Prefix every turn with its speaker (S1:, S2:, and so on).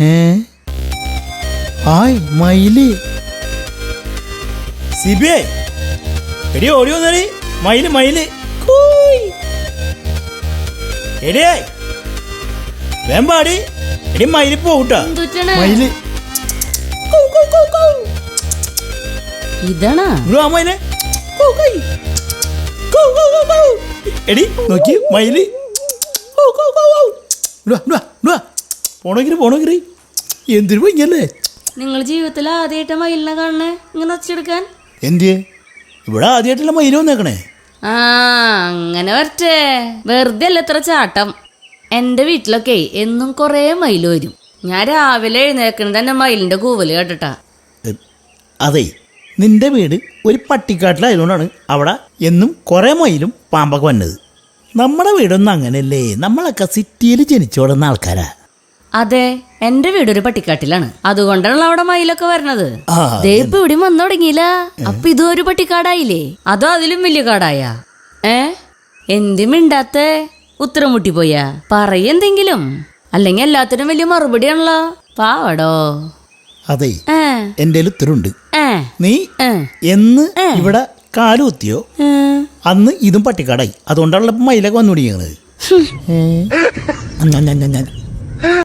S1: ഏ? ഹായ് മയിൽ.
S2: സിബിയെ എടി ഓടി വന്നടി. മയിൽ മയിൽ. കൂയ്. എടിയേ വേമ്പാടി എടി മയിൽ പോകട്ടാ
S1: മയിൽ.
S3: ഇതാണാ?
S2: മയിലെ കൂ, കൂയ്. കൂ, കൂ, കൂ, കൂ. എടി നോക്കി. മയിൽ. കൂ, കൂ, കൂ, കൂ. ഇങ്ങട് വാ, എന്തിനു പോയില്ലേ
S3: നിങ്ങൾ ജീവിതത്തിൽ ആദ്യമായിട്ട് മയിലിനെ കാണണേ ഇങ്ങനെ ഒച്ചെടുക്കാൻ
S1: എന്തിയെ?
S2: ഇവിടെ ആദ്യമായിട്ടുള്ള മയിൽ വന്നേക്കണേ?
S3: ആ അങ്ങനെ വരട്ടെ. വെറുതെ അല്ല എത്ര ചാട്ടം. എന്റെ വീട്ടിലൊക്കെ എന്നും കുറേ മയിൽ വരും. ഞാൻ രാവിലെ എഴുന്നേക്കണ തന്നെ മയിലിന്റെ കൂവൽ കേട്ടിട്ടാ.
S2: അതെ നിന്റെ വീട് ഒരു പട്ടിക്കാട്ടിലായതുകൊണ്ടാണ് അവിടെ എന്നും കുറേ മയിലും പാമ്പൊക്കെ വന്നത്. നമ്മുടെ വീടൊന്നും അങ്ങനെയല്ലേ. നമ്മളൊക്കെ സിറ്റിയിൽ ജനിച്ചു വളർന്ന ആൾക്കാരാ.
S3: അതെ എന്റെ വീട് ഒരു പട്ടിക്കാട്ടിലാണ്. അതുകൊണ്ടാണല്ലോ അവിടെ മയിലൊക്കെ വരണത്. ഇപ്പൊ ഇവിടെ വന്നു തുടങ്ങിയില്ല. അപ്പൊ ഇതും ഒരു പട്ടിക്കാടായില്ലേ? അതോ അതിലും വലിയ കാടായ? ഏ? എന്തും മിണ്ടാത്ത? ഉത്തരം മുട്ടിപ്പോയാ പറയെന്തെങ്കിലും അല്ലെങ്കിൽ എല്ലാത്തിനും വലിയ മറുപടിയാണല്ലോ. പാവടോ
S2: അതെ എന്റെ ഉത്തരവുണ്ട്. നീ എന്ന് ഇവിടെ കാലുകുത്തിയോ
S3: ഏ.
S2: അന്ന് ഇതും പട്ടിക്കാടായി. അതുകൊണ്ടാണല്ലോ മയിലൊക്കെ വന്നു തുടങ്ങിയത്